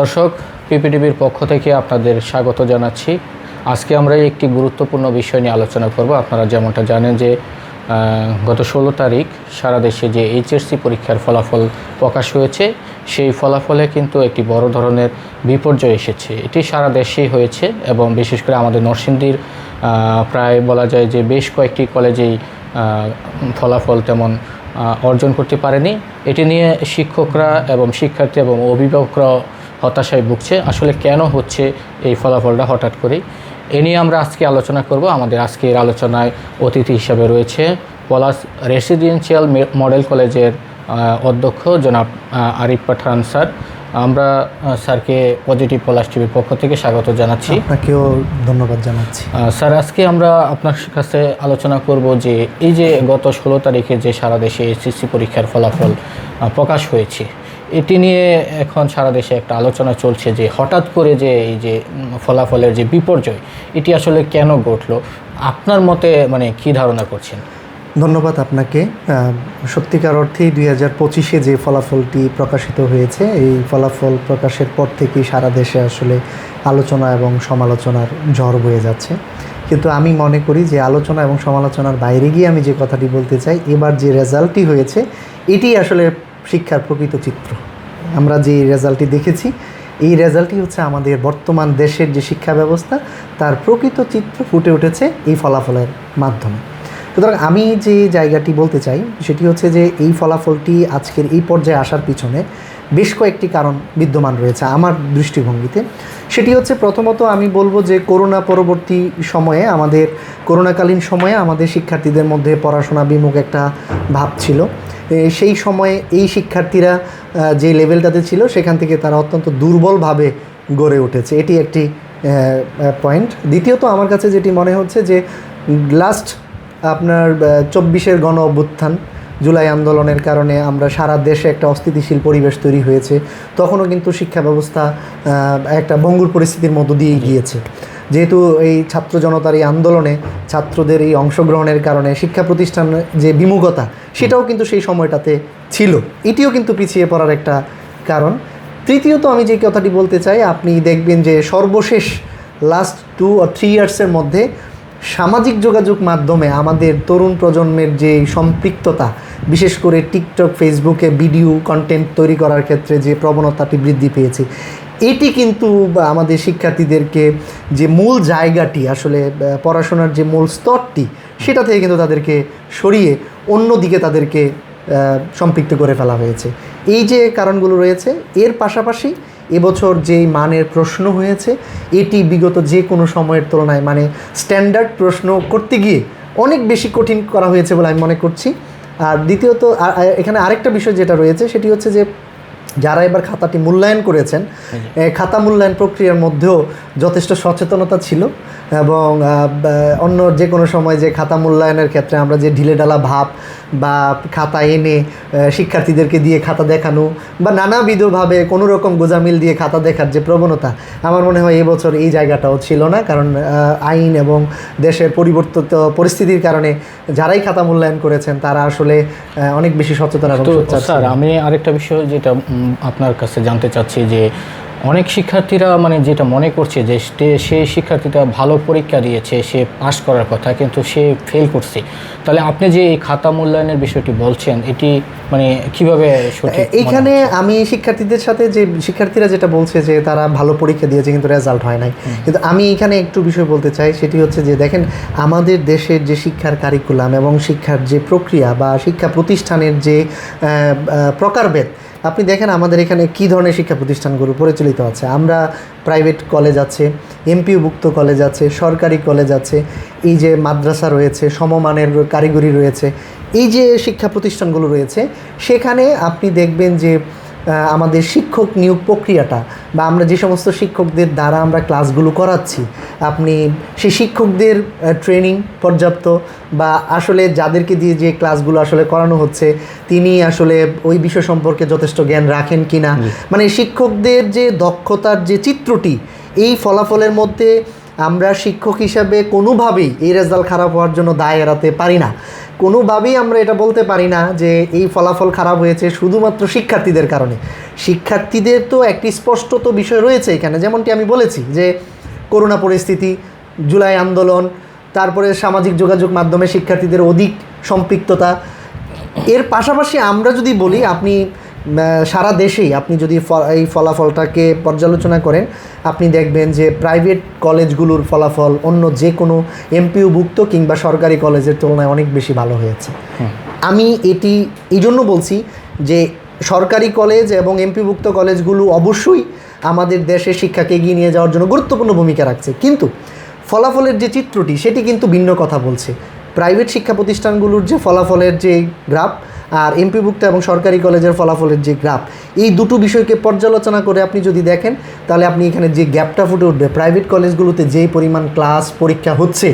দর্শক, পিপিটিভির পক্ষ থেকে আপনাদের স্বাগত জানাচ্ছি। আজকে আমরা একটি গুরুত্বপূর্ণ বিষয় নিয়ে আলোচনা করব। আপনারা যেমনটা জানেন যে গত ষোলো তারিখ সারা দেশে যে এইচএসসি পরীক্ষার ফলাফল প্রকাশ হয়েছে, সেই ফলাফলে কিন্তু একটি বড় ধরনের বিপর্যয় এসেছে। এটি সারা দেশেই হয়েছে এবং বিশেষ করে আমাদের নরসিংদীর প্রায় বলা যায় যে বেশ কয়েকটি কলেজেই ফলাফল তেমন অর্জন করতে পারেনি। এটি নিয়ে শিক্ষকরা এবং শিক্ষার্থী এবং অভিভাবকরা হতাশায় ভুগছে। আসলে কেন হচ্ছে এই ফলাফলটা হঠাৎ করেই? এ নিয়ে আমরা আজকে আলোচনা করব। আমাদের আজকের আলোচনায় অতিথি হিসাবে রয়েছে পলাশ রেসিডেন্সিয়াল মডেল কলেজের অধ্যক্ষ জনাব আরিফ পাঠান স্যার। আমরা স্যারকে পজিটিভ পলাশ টিভির পক্ষ থেকে স্বাগত জানাচ্ছি। আপনাকেও ধন্যবাদ জানাচ্ছি। স্যার আজকে আমরা আপনার কাছে আলোচনা করব যে এই যে গত ষোলো তারিখে যে সারা দেশে এসএসসি পরীক্ষার ফলাফল প্রকাশ হয়েছে এটি নিয়ে এখন সারা দেশে একটা আলোচনা চলছে যে হঠাৎ করে যে এই যে ফলাফলের যে বিপর্যয়, এটি আসলে কেন ঘটলো? আপনার মতে মানে কি ধারণা করছেন? ধন্যবাদ আপনাকে। সত্যিকার অর্থেই দুই হাজার পঁচিশে যে ফলাফলটি প্রকাশিত হয়েছে, এই ফলাফল প্রকাশের পর থেকেই সারা দেশে আসলে আলোচনা এবং সমালোচনার ঝড় বয়ে যাচ্ছে। কিন্তু আমি মনে করি যে আলোচনা এবং সমালোচনার বাইরে গিয়ে আমি যে কথাটি বলতে চাই, এবার যে রেজাল্টটি হয়েছে, এটি আসলে শিক্ষার প্রকৃত চিত্র। আমরা যে রেজাল্টটি দেখেছি, এই রেজাল্টই হচ্ছে আমাদের বর্তমান দেশের যে শিক্ষা ব্যবস্থা, তার প্রকৃত চিত্র ফুটে উঠেছে এই ফলাফলের মাধ্যমে। সুতরাং আমি যে জায়গাটি বলতে চাই, সেটি হচ্ছে যে এই ফলাফলটি আজকের এই পর্যায়ে আসার পিছনে বেশ কয়েকটি কারণ বিদ্যমান রয়েছে আমার দৃষ্টিভঙ্গিতে। সেটি হচ্ছে প্রথমত আমি বলব যে করোনা পরবর্তী সময়ে, আমাদের করোনাকালীন সময়ে আমাদের শিক্ষার্থীদের মধ্যে পড়াশোনা বিমুখ একটা ভাব ছিল। সেই সময়ে এই শিক্ষার্থীরা যে লেভেলটাতে ছিল, সেখান থেকে তারা অত্যন্ত দুর্বলভাবে গড়ে উঠেছে। এটি একটি পয়েন্ট দ্বিতীয়ত আমার কাছে যেটি মনে হচ্ছে যে লাস্ট আপনার চব্বিশের গণ অভ্যুত্থান, জুলাই আন্দোলনের কারণে আমরা সারা দেশে একটা অস্থিতিশীল পরিবেশ তৈরি হয়েছে। তখনও কিন্তু শিক্ষা ব্যবস্থা একটা ভঙ্গুর পরিস্থিতির মধ্য দিয়েই গিয়েছে। যেহেতু এই ছাত্র জনতার এই আন্দোলনে ছাত্রদের এই অংশগ্রহণের কারণে শিক্ষা প্রতিষ্ঠানের যে বিমুখতা, সেটাও কিন্তু সেই সময়টাতে ছিল। এটিও কিন্তু পিছিয়ে পড়ার একটা কারণ। তৃতীয়ত আমি যে কথাটি বলতে চাই, আপনি দেখবেন যে সর্বশেষ লাস্ট টু আর থ্রি ইয়ার্সের মধ্যে সামাজিক যোগাযোগ মাধ্যমে আমাদের তরুণ প্রজন্মের যে সম্পৃক্ততা বিশেষ করে টিকটক ফেসবুকে ভিডিও কন্টেন্ট তৈরি করার ক্ষেত্রে যে প্রবণতাটি বৃদ্ধি পেয়েছে। এটি কিন্তু আমাদের শিক্ষার্থীদেরকে যে মূল জায়গাটি, আসলে পড়াশোনার যে মূল স্তরটি, সেটা থেকে কিন্তু তাদেরকে সরিয়ে অন্যদিকে তাদেরকে সম্পৃক্ত করে ফেলা হয়েছে। এই যে কারণগুলো রয়েছে, এর পাশাপাশি এবছর যেই মানের প্রশ্ন হয়েছে, এটি বিগত যে কোনো সময়ের তুলনায় মানে স্ট্যান্ডার্ড প্রশ্ন করতে গিয়ে অনেক বেশি কঠিন করা হয়েছে বলে আমি মনে করছি। আর দ্বিতীয়ত এখানে আরেকটা বিষয় যেটা রয়েছে সেটি হচ্ছে যে যারা এবার খাতাটি মূল্যায়ন করেছেন খাতা মূল্যায়ন প্রক্রিয়ার মধ্যেও যথেষ্ট সচেতনতা ছিল এবং অন্য যে কোনো সময় যে খাতা মূল্যায়নের ক্ষেত্রে আমরা যে ঢিলেঢালা ভাব বা খাতা এনে শিক্ষার্থীদেরকে দিয়ে খাতা দেখানো বা নানাবিধভাবে কোনো রকম গোজামিল দিয়ে খাতা দেখার যে প্রবণতা আমার মনে হয় এবছর এই জায়গাটাও ছিল না। কারণ আইন এবং দেশের পরিবর্তিত পরিস্থিতির কারণে যারাই খাতা মূল্যায়ন করেছেন তারা আসলে অনেক বেশি সচেতন এবং স্যার আমি আরেকটা বিষয় যেটা আপনার কাছে জানতে চাচ্ছি যে অনেক শিক্ষার্থীরা মানে যেটা মনে করছে যে সে- শিক্ষার্থীটা ভালো পরীক্ষা দিয়েছে সে পাশ করার কথা কিন্তু সে ফেল করছে। তাহলে আপনি যে এই খাতা মূল্যায়নের বিষয়টি বলছেন এটি মানে কীভাবে এইখানে আমি শিক্ষার্থীদের সাথে যে শিক্ষার্থীরা যেটা বলছে যে তারা ভালো পরীক্ষা দিয়েছে কিন্তু রেজাল্ট হয় নাই। কিন্তু আমি এখানে একটু বিষয় বলতে চাই সেটি হচ্ছে যে দেখেন আমাদের দেশের যে শিক্ষার কারিকুলাম এবং শিক্ষার যে প্রক্রিয়া বা শিক্ষা প্রতিষ্ঠানের যে প্রকারভেদ আপনি দেখেন আমাদের এখানে কি ধরনের শিক্ষা প্রতিষ্ঠানগুলো পরিচালিত আছে? আমরা প্রাইভেট কলেজ আছে এমপিওভুক্ত কলেজ আছে, সরকারি কলেজ আছে, এই যে মাদ্রাসা রয়েছে, সমমানের কারিগরি রয়েছে, এই যে শিক্ষা প্রতিষ্ঠানগুলো রয়েছে, সেখানে আপনি দেখবেন যে আমাদের শিক্ষক নিয়োগ প্রক্রিয়াটা বা আমরা যে সমস্ত শিক্ষকদের দ্বারা আমরা ক্লাসগুলো করাচ্ছি আপনি সেই শিক্ষকদের ট্রেনিং পর্যাপ্ত বা আসলে যাদেরকে দিয়ে যে ক্লাসগুলো আসলে করানো হচ্ছে তিনি আসলে ওই বিষয় সম্পর্কে যথেষ্ট জ্ঞান রাখেন কিনা? মানে শিক্ষকদের যে দক্ষতার যে চিত্রটি এই ফলাফলের মধ্যে আমরা শিক্ষক হিসাবে কোনোভাবেই এই রেজাল্ট খারাপ হওয়ার জন্য দায় এড়াতে পারি না। কোনোভাবেই আমরা এটা বলতে পারি না যে এই ফলাফল খারাপ হয়েছে শুধুমাত্র শিক্ষার্থীদের কারণে। শিক্ষার্থীদের তো একটি স্পষ্টত বিষয় রয়েছে এখানে, যেমনটি আমি বলেছি যে করোনা পরিস্থিতি, জুলাই আন্দোলন, তারপরে সামাজিক যোগাযোগ মাধ্যমে শিক্ষার্থীদের অধিক সম্পৃক্ততা। এর পাশাপাশি আমরা যদি বলি, আপনি সারা দেশেই আপনি যদি এই ফলাফলটাকে পর্যালোচনা করেন আপনি দেখবেন যে প্রাইভেট কলেজগুলোর ফলাফল অন্য যে কোনো এমপিওভুক্ত কিংবা সরকারি কলেজের তুলনায় অনেক বেশি ভালো হয়েছে। আমি এটি এই জন্য বলছি যে সরকারি কলেজ এবং এমপিভুক্ত কলেজগুলো অবশ্যই আমাদের দেশে শিক্ষাকে এগিয়ে নিয়ে যাওয়ার জন্য গুরুত্বপূর্ণ ভূমিকা রাখছে। কিন্তু ফলাফলের যে চিত্রটি সেটি কিন্তু ভিন্ন কথা বলছে। প্রাইভেট শিক্ষা প্রতিষ্ঠানগুলোর যে ফলাফলের যে গ্রাফ আর এমপিভুক্ত এবং সরকারি কলেজের ফলাফলের যে গ্রাফ এই দুটো বিষয়কে পর্যালোচনা করে আপনি যদি দেখেন তাহলে আপনি এখানে যে গ্যাপটা ফুটে উঠবে প্রাইভেট কলেজগুলোতে যে পরিমাণ ক্লাস পরীক্ষা হচ্ছে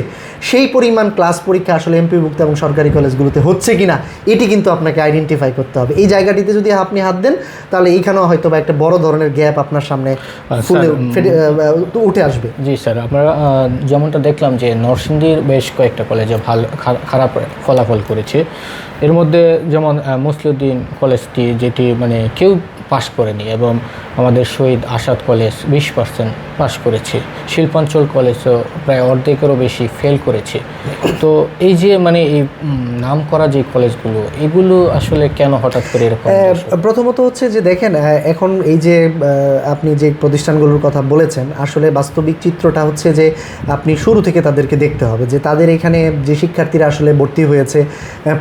সেই পরিমাণ ক্লাস পরীক্ষা আসলে এমপিভুক্ত এবং সরকারি কলেজগুলোতে হচ্ছে কিনা এটি কিন্তু আপনাকে আইডেন্টিফাই করতে হবে। এই জায়গাটিতে যদি আপনি হাত দেন তাহলে এইখানেও হয়তো বা একটা বড় ধরনের গ্যাপ আপনার সামনে ফুলে উঠে আসবে। জি স্যার আমরা যেমনটা দেখলাম যে নরসিংদীর বেশ কয়েকটা কলেজে ভালো খারাপ ফলাফল করেছে। এর মধ্যে যেমন আহ, মুসলিউদ্দিন কলেজটি যেটি মানে কেউ পাশ করেনি এবং আমাদের শহীদ আসাদ কলেজ বিশ পার্সেন্ট পাশ করেছে। শিল্পাঞ্চল কলেজও প্রায় অর্ধেকেরও বেশি ফেল করেছে। তো এই যে মানে এই নাম করা যে কলেজগুলো এগুলো আসলে কেন হঠাৎ করে এরকম প্রথমত হচ্ছে যে দেখেন এখন এই যে আপনি যে প্রতিষ্ঠানগুলোর কথা বলেছেন আসলে বাস্তবিক চিত্রটা হচ্ছে যে আপনি শুরু থেকে তাদেরকে দেখতে হবে যে তাদের এখানে যে শিক্ষার্থীরা আসলে ভর্তি হয়েছে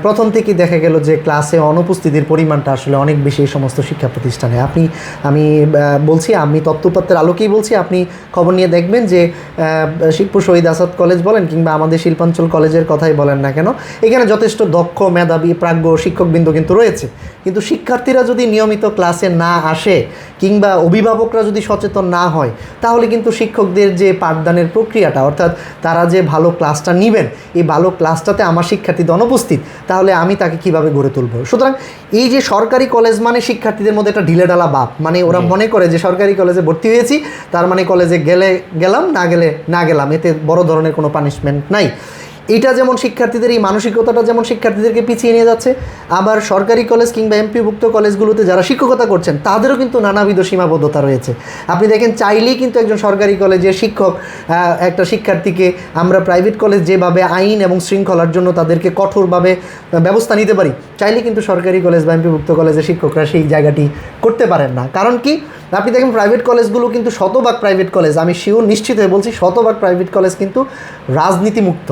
প্রথম থেকে দেখা গেল যে ক্লাসে অনুপস্থিতির পরিমাণটা আসলে অনেক বেশি এই সমস্ত শিক্ষা প্রতিষ্ঠানে আপনি, আমি বলছি, আমি তত্ত্বপাত্রের আলোকেই বলছি, আপনি খবর নিয়ে দেখবেন যে শিবপুর শহীদ আসাদ কলেজ বলেন কিংবা আমাদের শিল্পাঞ্চল কলেজের কথাই বলেন না কেন, এখানে যথেষ্ট দক্ষ, মেধাবী, প্রাজ্ঞ শিক্ষকবৃন্দ কিন্তু রয়েছে। কিন্তু শিক্ষার্থীরা যদি নিয়মিত ক্লাসে না আসে কিংবা অভিভাবকরা যদি সচেতন না হয়, তাহলে কিন্তু শিক্ষকদের যে পাঠদানের প্রক্রিয়াটা, অর্থাৎ তারা যে ভালো ক্লাসটা নেবেন, এই ভালো ক্লাসটাতে আমার শিক্ষার্থীদের অনুপস্থিত তাহলে আমি তাকে কীভাবে গড়ে তুলব? সুতরাং এই যে সরকারি কলেজ মানে শিক্ষার্থীদের মধ্যে একটা ঢিলেঢালা বাপ। মানে ওরা মনে করে যে সরকারি কলেজে ভর্তি হয়েছি তার মানে কলেজে গেলে গেলাম না গেলে না গেলাম। এতে বড় ধরনের কোনো পানিশমেন্ট নাই। এটা যেমন শিক্ষার্থীদের, এই মানসিকতাটা যেমন শিক্ষার্থীদেরকে পিছিয়ে নিয়ে যাচ্ছে, আবার সরকারি কলেজ কিংবা এমপিভুক্ত কলেজগুলোতে যারা শিক্ষকতা করছেন, তাদেরও কিন্তু নানাবিধ সীমাবদ্ধতা রয়েছে। আপনি দেখেন, চাইলেই কিন্তু একজন সরকারি কলেজের শিক্ষক একটা শিক্ষার্থীকে আমরা প্রাইভেট কলেজ যেভাবে আইন এবং শৃঙ্খলার জন্য তাদেরকে কঠোরভাবে ব্যবস্থা নিতে পারি চাইলে কিন্তু সরকারি কলেজ বা এমপিভুক্ত কলেজের শিক্ষকরা সেই জায়গাটি করতে পারেন না। কারণ কি? আপনি দেখেন, প্রাইভেট কলেজগুলো কিন্তু শতভাগ প্রাইভেট কলেজ, আমি শিওর নিশ্চিত হয়ে বলছি, শতভাগ প্রাইভেট কলেজ কিন্তু রাজনীতিমুক্ত।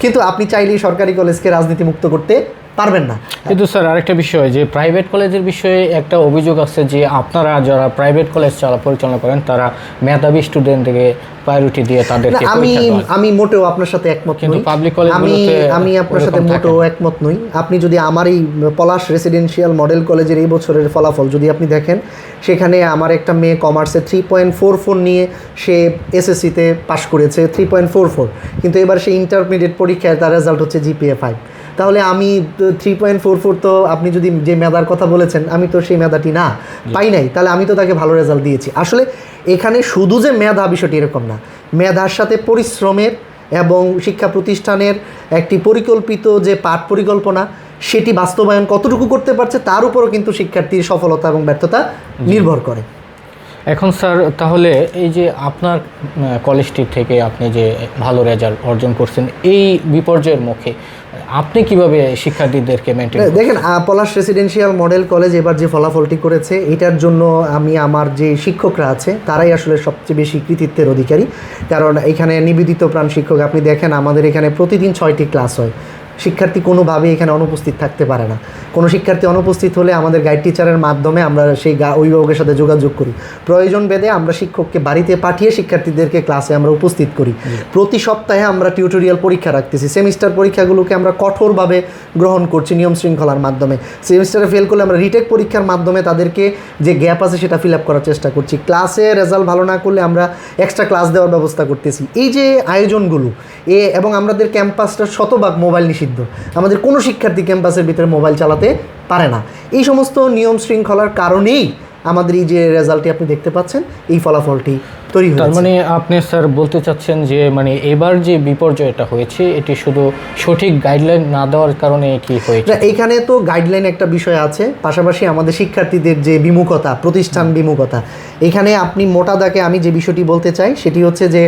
কিন্তু আপনি চাইলেই সরকারি কলেজকে রাজনীতি মুক্ত করতে পারবেন না। কিন্তু স্যার আরেকটা বিষয় যে প্রাইভেট কলেজের বিষয়ে একটা অভিযোগ আছে যে আপনারা যারা প্রাইভেট কলেজ চালা পরিচালনা করেন তারা মেধাবী স্টুডেন্টকে প্রায়োরিটি দিয়ে না, তাদেরকে আমি আমি মোটেও আপনার সাথে একমত কিন্তু পাবলিক public আমি আমি আপনার সাথে মোটেও একমত নই। আপনি যদি আমার এই পলাশ রেসিডেন্সিয়াল মডেল কলেজের এই বছরের ফলাফল যদি আপনি দেখেন সেখানে আমার একটা মেয়ে কমার্সে থ্রি পয়েন্ট ফোর ফোর নিয়ে সে এসএসসিতে পাশ করেছে থ্রি পয়েন্ট ফোর ফোর কিন্তু এবার সে ইন্টারমিডিয়েট পরীক্ষায় তার রেজাল্ট হচ্ছে জিপিএ ফাইভ তাহলে আমি থ্রি পয়েন্ট ফোর ফোর তো আপনি যদি যে মেধার কথা বলেছেন আমি তো সেই মেধাটি না পাই নাই। তাহলে আমি তো তাকে ভালো রেজাল্ট দিয়েছি। আসলে এখানে শুধু যে মেধা বিষয়টি এরকম না মেধার সাথে পরিশ্রমের এবং শিক্ষা প্রতিষ্ঠানের একটি পরিকল্পিত যে পাঠ পরিকল্পনা সেটি বাস্তবায়ন কতটুকু করতে পারছে তার উপরও কিন্তু শিক্ষার্থীর সফলতা এবং ব্যর্থতা নির্ভর করে। এখন স্যার তাহলে এই যে আপনার কলেজটি থেকে আপনি যে ভালো রেজাল্ট অর্জন করছেন এই বিপর্যয়ের মুখে আপনি কীভাবে শিক্ষার্থীদেরকে মেনটেন দেখেন পলাশ রেসিডেন্সিয়াল মডেল কলেজ এবার যে ফলাফলটি করেছে এটার জন্য আমি আমার যে শিক্ষকরা আছে তারাই আসলে সবচেয়ে বেশি কৃতিত্বের অধিকারী। কারণ এখানে নিবেদিত প্রাণ শিক্ষক আপনি দেখেন আমাদের এখানে প্রতিদিন ছয়টি ক্লাস হয়। শিক্ষার্থী কোনোভাবেই এখানে অনুপস্থিত থাকতে পারে না। কোনো শিক্ষার্থী অনুপস্থিত হলে আমাদের গাইড টিচারের মাধ্যমে আমরা সেই গা- অভিভাবকের সাথে যোগাযোগ করি। প্রয়োজন ভেদে আমরা শিক্ষককে বাড়িতে পাঠিয়ে শিক্ষার্থীদেরকে ক্লাসে আমরা উপস্থিত করি। প্রতি সপ্তাহে আমরা টিউটোরিয়াল পরীক্ষা রাখতেছি। সেমিস্টার পরীক্ষাগুলোকে আমরা কঠোরভাবে গ্রহণ করছি নিয়ম শৃঙ্খলার মাধ্যমে। সেমিস্টারে ফেল করলে আমরা রিটেক পরীক্ষার মাধ্যমে তাদেরকে যে গ্যাপ আছে সেটা ফিল আপ করার চেষ্টা করছি। ক্লাসে রেজাল্ট ভালো না করলে আমরা এক্সট্রা ক্লাস দেওয়ার ব্যবস্থা করতেছি। এই যে আয়োজনগুলো এ এবং আমাদের ক্যাম্পাসটা শতভাগ মোবাইল নিষিদ্ধ। আমাদের কোনো শিক্ষার্থী ক্যাম্পাসের ভিতরে মোবাইল চালাতে পারে না। এই সমস্ত নিয়ম শৃঙ্খলার কারণেই আমাদের এই যে রেজাল্টটি আপনি দেখতে পাচ্ছেন এই ফলাফলটি তৈরি তার মানে আপনি স্যার বলতে চাচ্ছেন যে মানে এবার যে বিপর্যয়টা হয়েছে এটি শুধু সঠিক গাইডলাইন না দেওয়ার কারণে কি হয়েছে? না, এইখানে তো গাইডলাইন একটা বিষয় আছে পাশাপাশি আমাদের শিক্ষার্থীদের যে বিমুখতা প্রতিষ্ঠান বিমুখতা এখানে আপনি মোটা দাকে আমি যে বিষয়টি বলতে চাই সেটি হচ্ছে যে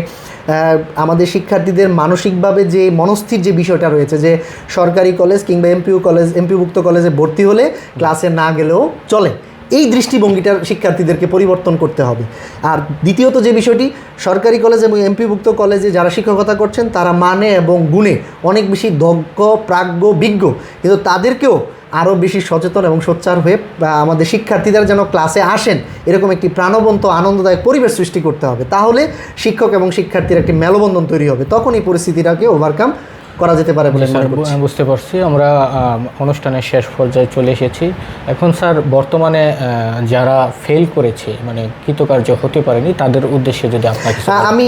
আমাদের শিক্ষার্থীদের মানসিকভাবে যে মনস্থির যে বিষয়টা রয়েছে, যে সরকারি কলেজ কিংবা এমপিউ কলেজ এমপিভুক্ত কলেজে ভর্তি হলে ক্লাসে না গেলেও চলে। এই দৃষ্টিভঙ্গিটার শিক্ষার্থীদেরকে পরিবর্তন করতে হবে। আর দ্বিতীয়ত যে বিষয়টি, সরকারি কলেজ এবং এমপিভুক্ত কলেজে যারা শিক্ষকতা করছেন, তারা মানে এবং গুণে অনেক বেশি দক্ষ, প্রাজ্ঞ, বিজ্ঞ। কিন্তু তাদেরকেও আরও বেশি সচেতন এবং সোচ্চার হয়ে আমাদের শিক্ষার্থীদের যেন ক্লাসে আসেন, এরকম একটি প্রাণবন্ত, আনন্দদায়ক পরিবেশ সৃষ্টি করতে হবে। তাহলে শিক্ষক এবং শিক্ষার্থীর একটি মেলবন্ধন তৈরি হবে। তখন এই পরিস্থিতিটাকে ওভারকাম করা যেতে পারে বলে স্যার বুঝতে পারছি। আমরা অনুষ্ঠানের শেষ পর্যায়ে চলে এসেছি। এখন স্যার বর্তমানে যারা ফেল করেছে মানে কৃতকার্য হতে পারেনি তাদের উদ্দেশ্যে যদি আপনার কিছু আ- আমি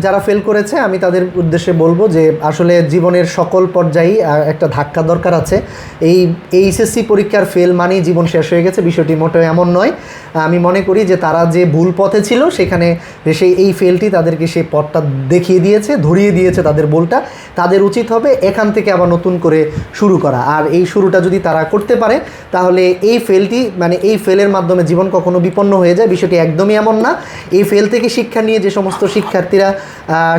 যারা ফেল করেছে আমি তাদের উদ্দেশ্যে বলব যে আসলে জীবনের সকল পর্যায়েই আহ, একটা ধাক্কা দরকার আছে। এই এইচএসসি পরীক্ষার ফেল মানেই জীবন শেষ হয়ে গেছে বিষয়টি মোটেও এমন নয়। আমি মনে করি যে তারা যে ভুল পথে ছিল সেখানে সেই এই ফেলটি তাদেরকে সেই পথটা দেখিয়ে দিয়েছে ধরিয়ে দিয়েছে তাদের ভুলটা। তাদের উচিত হবে, এখান থেকে আবার নতুন করে শুরু করা। আর এই শুরুটা যদি তারা করতে পারে, তাহলে এই ফেলটি মানে এই ফেলের মাধ্যমে জীবন কখনো বিপন্ন হয়ে যায়, বিষয়টি একদমই এমন না। এই ফেল থেকে শিক্ষা নিয়ে যে সমস্ত শিক্ষার্থীরা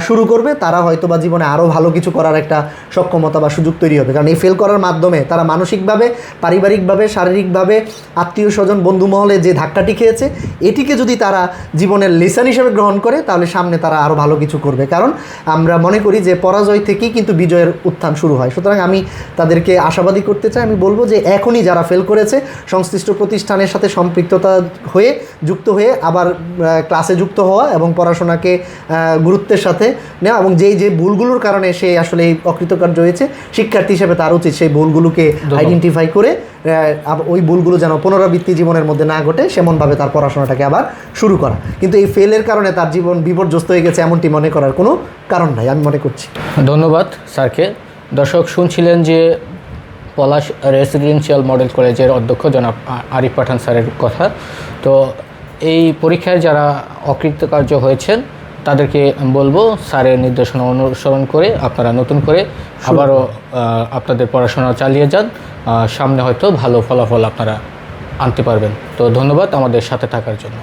শুরু করবে, তারা হয়তো বা জীবনে আরও ভালো কিছু করার একটা সক্ষমতা বা সুযোগ তৈরি হবে। কারণ এই ফেল করার মাধ্যমে তারা মানসিকভাবে, পারিবারিকভাবে, শারীরিকভাবে আত্মীয় স্বজন বন্ধু মহলে যে ধাক্কাটি খেয়েছে, এটিকে যদি তারা জীবনের লেসন হিসেবে গ্রহণ করে, তাহলে সামনে তারা আরও ভালো কিছু করবে। কারণ আমরা মনে করি যে পরাজয় থেকেই কিন্তু বিজয়ের উত্থান শুরু হয়। সুতরাং আমি তাদেরকে আশাবাদী করতে চাই। আমি বলব যে এখনই যারা ফেল করেছে সংশ্লিষ্ট প্রতিষ্ঠানের সাথে সম্পৃক্ততা হয়ে যুক্ত হয়ে আবার ক্লাসে যুক্ত হওয়া এবং পড়াশোনাকে গুরুত্বের সাথে নেওয়া এবং যেই যে ভুলগুলোর কারণে সে আসলে এই অকৃতকার্য হয়েছে শিক্ষার্থী হিসেবে তার উচিত সেই ভুলগুলোকে আইডেন্টিফাই করে ওই ভুলগুলো যেন পুনরাবৃত্তি জীবনের মধ্যে না ঘটে, সেমনভাবে তার পড়াশোনাটাকে আবার শুরু করা। কিন্তু এই ফেলের কারণে তার জীবন বিপর্যস্ত হয়ে গেছে এমনটি মনে করার কোনো কারণ নাই, আমি মনে করছি। ধন্যবাদ, স্যারকে। দর্শক, শুনছিলেন যে পলাশ রেসিডেন্সিয়াল মডেল কলেজের অধ্যক্ষ জনাব আরিফ পাঠান স্যারের কথা। তো এই পরীক্ষায় যারা অকৃতকার্য হয়েছেন তাদেরকে বলব স্যারের নির্দেশনা অনুসরণ করে আপনারা নতুন করে আবারও আপনাদের পড়াশোনা চালিয়ে যান। সামনে হয়তো ভালো ফলাফল আপনারা আনতে পারবেন। তো ধন্যবাদ আমাদের সাথে থাকার জন্য।